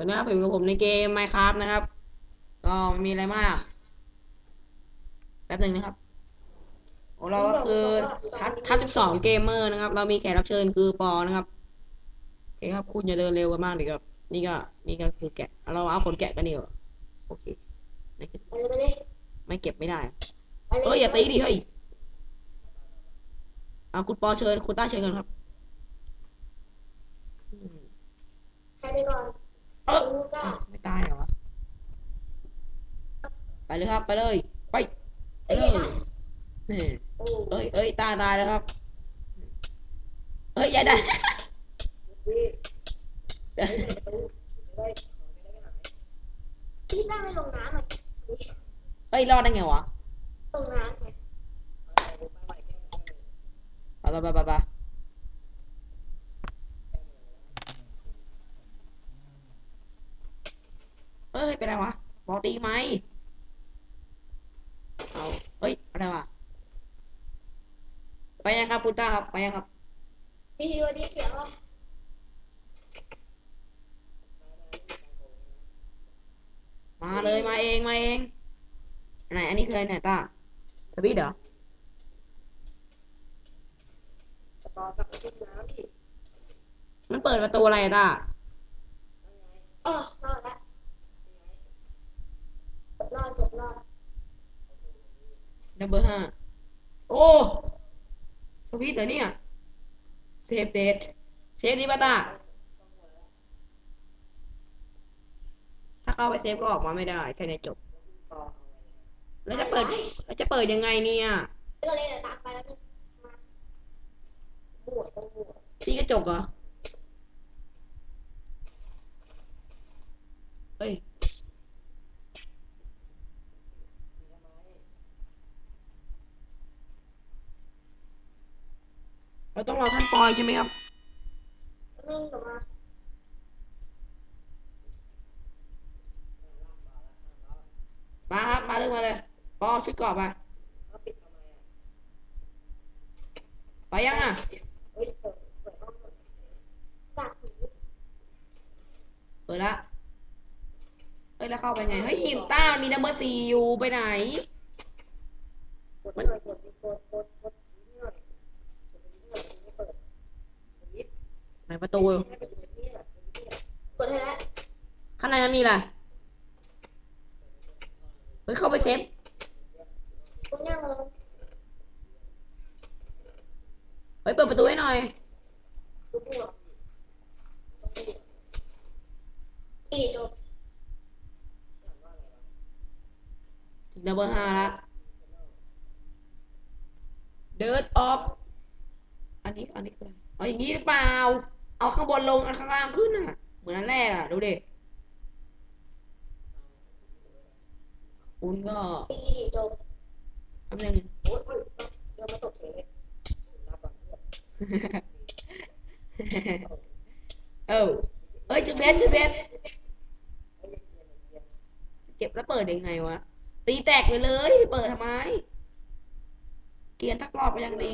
วันนี้ครับผมกับผมในเกม Minecraft นะครับ ก็มีอะไรมาก แป๊บหนึ่งนะครับเราก็คือทัดทัดสิบสองเกมเมอร์นะครับ เรามีแขกรับเชิญคือปอนะครับโอเคครับ คุณอย่าเดินเร็วกันมากดิครับ นี่ก็ นี่ก็คือแกะ เราเอาคนแกะกันดีกว่าโอเคไม่เก็บไม่เก็บไม่ได้เฮ้ยอย่าตีดิเฮ้ยเอาคุณปอเชิญคุณต้าเชิญกันครับใครไปก่อน เออไม่ตายเหรอวะไปเลยครับ ไปเลย ไปเอ้ยเอออะนี่โอ้เอ้ยเอ้ยตายตายแล้วครับ เอ้ยอย่าได้พี่ต้าไม่ลงน้ำอะเอ้ยรอดได้ไงวะ ลงน้ำไง ไปไปไปไปไปเอ้ยเป็นไรวะบอ ตีไหมเอาเอ้ย อะไรวะ ไปยังครับคุณต้าครับ ไปยังครับทีวีวันนี้เสียงว่ามาเลยมาเองมาเองไหนอันนี้คืออะไรเนี่ยต้าสวิตช์เหรอมันเปิดประตูอะไรอะต้าอ๋อรอดละรอดเกือบรอด นัมเบอร์ห้าโอ้สวิตเหรอเนี่ยเซฟเดทเซฟนี้ป่ะตาถ้าเข้าไปเซฟก็ออกมาไม่ได้แค่นี้จบ แล้วจะเปิดแล้วจะเปิดยังไงเนี่ยก็เลยตามไปแล้วบวชบวชที่กระจกเหรอเฮ้ย เราต้องรอท่านปอยใช่ไหมครับไม่กลับมาครับ มาเลยมาเลยปอชุดเกรอบไปไปยังอะเปิดละเฮ้ยแล้วเข้าไปไง เฮ้ยหิมต้ามันมีนัมเบอร์สี่อยู่ไปไหนกดหน่อยกดกดกดกดนิดหน่อยกดนิดหน่อยไม่เปิดนิด ไหนประตูให้ไปดูนี่แหละกดให้แล้วข้างในนั้นมีอะไรเฮ้ยเข้าไปเซฟกดย่างลงเฮ้ยเปิดประตูให้หน่อยดูบวกอีจบถึงนัมเบอร์ห้าละเดินออฟอันนี้อันนี้คืออะไรเอาอย่างนี้หรือเปล่า เอาข้างบนลงอันข้างล่างขึ้นอะ เหมือนอันแรกอะ ดูดิคุณก็ปีจบแป๊บนึงโอ้ยโอ้ยเดี๋ยวมาตกเฉยเลยรับก่อนเพื่อนเออเอ้ยชื่อเพชรชื่อเพชรเก็บแล้วเปิดยังไงวะ ตีแตกไปเลย เปิดทำไม เกียร์ทักรอบไปยังดี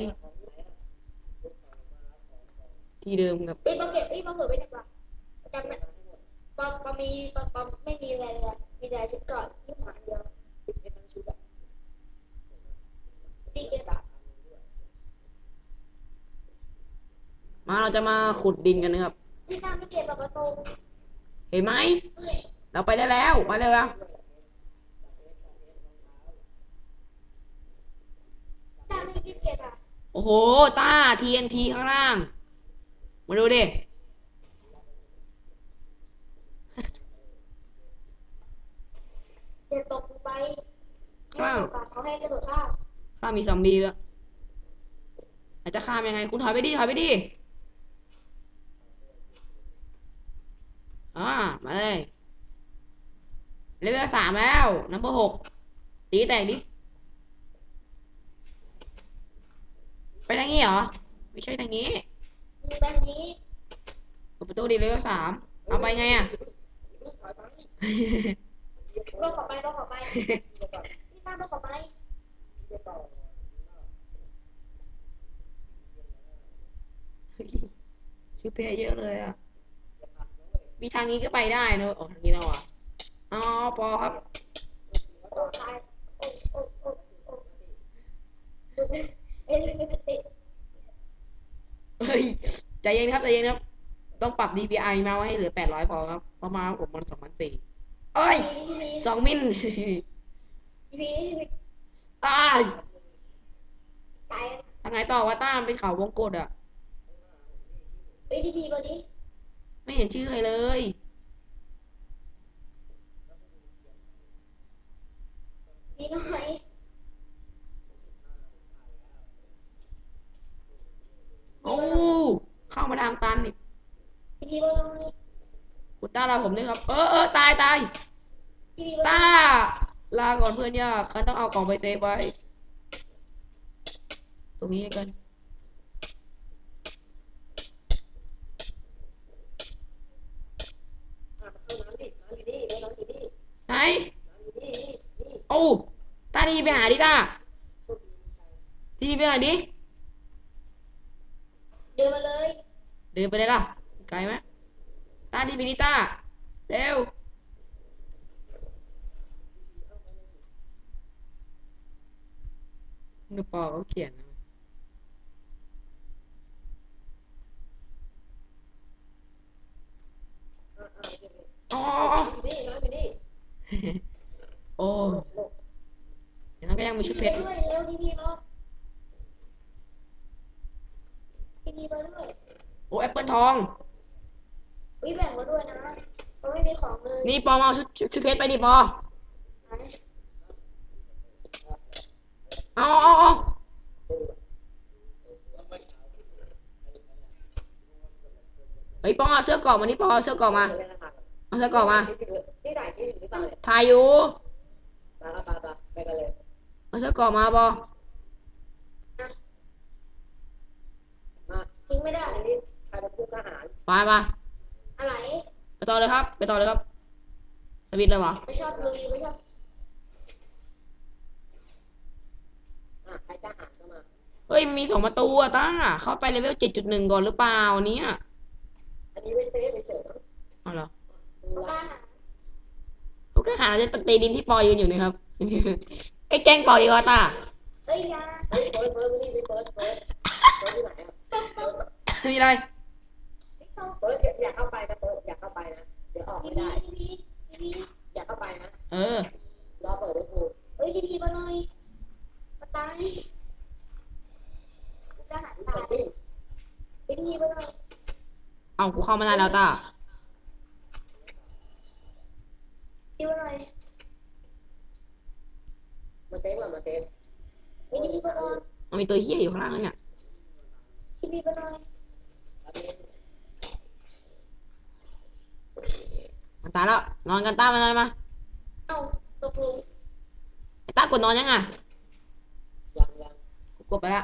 ที่เดิมกับเอ้ยมาเก็บเอ้ยมาเผื่อไปจังหวะจำไม่ปอมปอมมีปอมปอมไม่มีอะไรเลยมีแต่ชุดก่อนที่หมาเดียวติดเป็นทั้งชุดอะตีเก็บอะมาเราจะมาขุดดินกันนะครับพี่ตามไม่เก็บแบบประตูเห็นไหมเอ้ยเราไปได้แล้วมาเลยครับตามไม่เก็บเก็บอะโอ้โหต้า TNT ข้างล่าง มาดูดิเดี๋ยวตกลงไปข้างให้ตกอะเขาให้กระโดดข้ามข้ามมีซอมบี้แล้วอาจจะข้ามยังไง คุณถอยไปดิถอยไปดิอ่ามาเลยเลเวลสามแล้วนัมเบอร์หกตีแตกดิไปทางนี้เหรอ ไม่ใช่ทางนี้ มีแบบนี้เปิดประตูดิเลเวลสามเอาไปไงอะรถขอไปรถขอไปพี่ตามรถขอไปชื่อเพจเยอะเลยอะ มีทางนี้ก็ไปได้เนอะอ๋อทางนี้แล้วอะอ๋อปอครับ โอ้ตายโอ้โอ้โอ้โอ้เอ็นสติ เฮ้ยใจเย็นครับใจเย็นครับ ต้องปรับ DPI มาไว้ให้เหลือ800พอครับ เพราะมาผมมัน2004เอ้ยทีพีสองมิลทีพีทีพีอ้ายตายทางไหนต่อวะต้ามนเป็นเขาวงกดอะเอ้ยทีพีบอดี้ไม่เห็นชื่อใครเลย มีน้อย โอ้เข้ามาทางตันอีก ทีพีบอดี้ คุณต้าลาผมด้วยครับ เออเออตายตายทีพีบอต้าดี้ลาก่อนเพื่อนยากฉันต้องเอากล่องไปเซฟไว้ ตรงนี้กันอะเข้าน้ำดิน้ำอยู่นี่น้ำอยู่นี่ไหนน้ำอยู่นี่นี่นี่โอ้ต้าทีไปหาดิต้าโชคดีมีชัยทีไปหาดิ เดินมาเลย เดินไปเลยล่ะ ไกลไหม ต้าทีไปดิต้าเร็วนึกปอเขาเขียนนะอะอะเก็บเลยอ๋ออ๋อน้ำอยู่นี่น้ำอยู่นี่โอ้อย่างนั้นก็ยังมีชุดเพชรด้วยเร็วทีพีมาทีพีมาด้วยโอ้แอปเปิลทอง วิแบ่งมาด้วยนะเราไม่มีของเลยนี่ปอมาเอาชุดชุดชุดเพชรไปดิปอเอาเอาเอาเฮ้ยปอเอาเสื้อเกราะมานี่ปอเอาเสื้อเกราะมาเล่นนะครับเอาเสื้อเกราะมานี่ถ่ายคลิปอยู่หรือเปล่าเนี่ยถ่ายอยู่มาครับมาไปกันเลยเอาเสื้อเกราะมาปอ มาทิ้งไม่ได้อันนี้ใครเป็นผู้ทหาร ไปไป อะไร ไปต่อเลยครับ ไปต่อเลยครับสวิตช์เลยวะไม่ชอบลุยไม่ชอบอะใครทหารก็มาเฮ้ยมีสองประตูอะตั้งอะเข้าไปเลเวลเจ็ดจุดหนึ่งก่อนหรือเปล่าเนี่ยอันนี้ไม่เซฟเฉยๆนะเอาเหรอดูเอาละบ้านลูกก็หาจะตีดินที่ปอยืนอยู่นะครับ ไอ้แกล้งปอดีกว่าตาเอ้ยยาเฮ้ยเฟิร์สเฟิร์สมานี่ดิเฟิร์สเฟิร์สเฟิร์สที่ไหนอะต้องต้องมีอะไรไม่ต้อง เฟิร์สอย่าเข้าไปนะเฟิร์สอย่าเข้าไปนะ เดี๋ยวออกทีไม่พีได้ ทีพีทีพีอย่าเข้าไปนะ เออ รอเปิดให้กูเอ้ยทีพีมาหน่อยมาตายกูจะหันมึงตาจะยวิ่งทีพีมาหน่อยเอากูเข้ามานานแล้วตาทีมาหน่อยมาเซฟก่อนมาเซฟเอ้ยทีพีมาหน่อยมันมีตัวเหี้ยอยู่ข้างล่างเนี่ยทีพีมาหน่อย แล้วนี่ มันตายแล้ว นอนกันต้ามานอนมาเอ้าตกลงไอ้ต้ากดนอนยังอะยังยังกูกดไปละ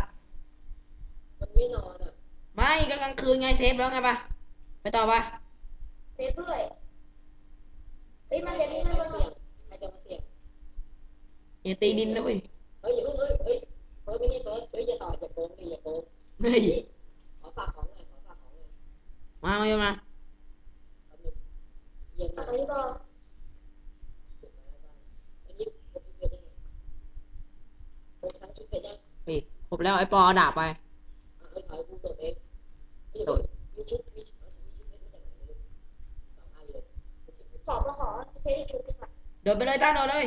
มันไม่นอนอะไม่ก็กลางคืนไงเซฟแล้วไงปะไปต่อปะเซฟด้วยเอ้ยมาเซฟใครนี่มาหน่อยเสี่ยงใครจะมาเสี่ยงอย่าตีดินนะเว้ยเฮ้ยอย่าเพิ่งเฮ้ยเฮ้ยเฟิร์สไม่นี่เฟิร์สเฮ้ยอย่าต่ออย่าโกงดิอย่าโกงเฮ้ยขอฝากของหน่อยขอฝากของหน่อยมามามาแป๊บนึง เย็นกลันะบไปบ่ออันนี้ครบชุดเคครบแล้วไอ้ปอเอาดาบไปอะเอ้ยถอยกูโดดเองนี่มีชุดมีชุดมีชุดเพชรมาจากไหนไม่รู้สองอันเลยขอมาขอเซฟอีกชุดหนึงอะเดินไปเลยต้าเดินเลย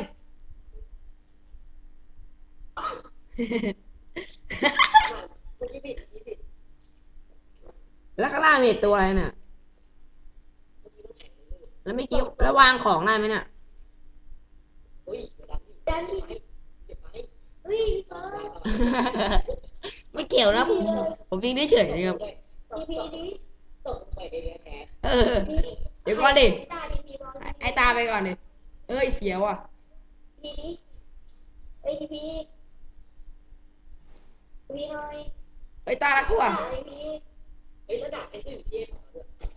เมื่อกี้ผิดเมื่อกี้ผิด แล้วข้างล่างมีตัวอะไรเนี่ย เมื่อกี้ต้องแข่งเลย แล้วไม่อกี้แล้ววางของได้ไหมเนี่ยเฮ้ยเดี๋ยวดันดิดันดิเก็บไว้เฮ้ยเฟิร์สไม่เกี่ยวนะผมผมวิ่งได้เฉยๆครับทีพีดิตกไปไปแท้เออทีเดี๋ยวก่อนดิตาทีพีบอลไอ้ตาไปก่อนดิเอ้ยเสียวอะทีพีดิเอ้ยทีพีทีพีหน่อยเอ้ยตาละกูอะทีพีเฮ้ยแล้วดาบเป็นอยู่ที่ต่อด้วยอยู่ที่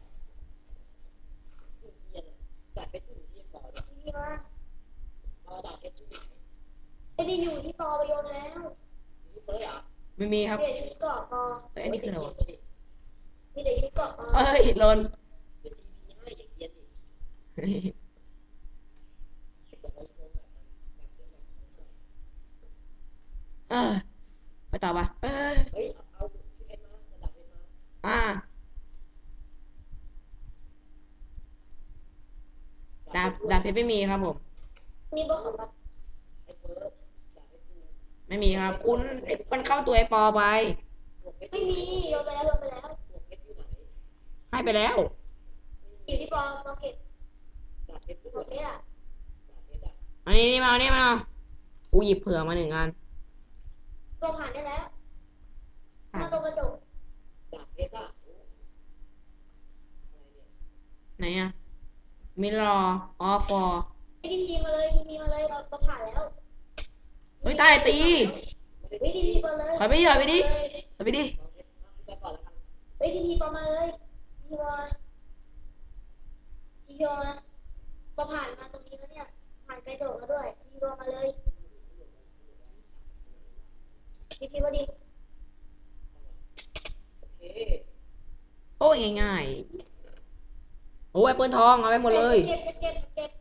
อะดาบเป็นอยู่ที่ต่อด้วยทีพีมาพอดาบเป็นที่ไหนไม่ได้อยู่ที่ปอไปโยนแล้วอยู่ที่เฟิร์สเหรอไม่มีครับมีแต่ชุดเกราะปอเอ้ยอันนี้คืออะไรวะมีแต่ชุดเกราะปอเอ้ยหลนเดี๋ยวทีพีให้อย่าเกียนแต่ในโครงแบบมันแบบเดียวแบบนั้นเลย เออ ไปต่อปะเออ เฮ้ยเอาเอาชิปเอ็นมาระดับเอ็นมา อ่า ดาบดาบ เพชรไม่มีครับผมนี่บอกของมันไอ้เฟิร์สดาบเพชรกูไม่มีครับ คุณไอ้มันเข้าตัวไอปอไปหมวกเพชรไม่มีโยนไปแล้วโยนไปแล้วหมวกเพชรอยู่ไหนให้ไปแล้ว อยู่ที่ปอปอเก็บดาบเพชรกูของเพชรอะดาบเพชรอะอันนี้นี่มาเอานี่มาเอากูหยิบเผื่อมาหนึ่งอันปอผ่านได้แล้วหอะน้าตรงกระจกดาบเพชรอะโอ้อะไรเนี่ยไหนอะ มิรอออฟอร์ไอ้ทีพีมาเลยทีพีมาเลยเราเราผ่านแล้วเฮ้ยตายตีเฮ้ยทีพีมาเลยถอยไปดิถอยไปดิเลยถอยไปดิลองเพชรเอาไปก่อนแล้วกันเฮ้ยทีพีปอมาเลยทีพีมาทีพีมาปอผ่านมาตรงนี้แล้วเนี่ยผ่านกระจกแล้วด้วยทีพีมาเลยทีพีมาดิโอเคโอ้ยง่ายๆโอ้ยแอปเปิลทองเอาไปหมดเลย เก็บเก็บเก็บ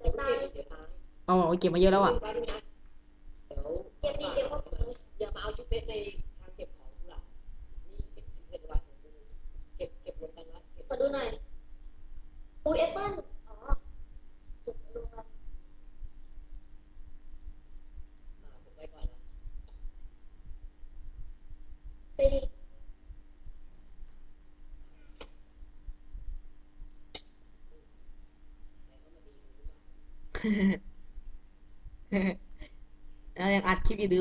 เก็บตายเอาเอาเก็บมาเยอะแล้วอะเก็บดีเก็บพวกนี้อย่ามาเอาชุดเพชรในทางเก็บของหล่ะนี่เก็บชุดเพชรไว้เก็บเก็บรวมกันไว้ขอดูหน่อยแอปเปิ้ลอ๋อเก็บลงมา อ่าผมไปก่อนนะ ไปดิ ใครเข้า ม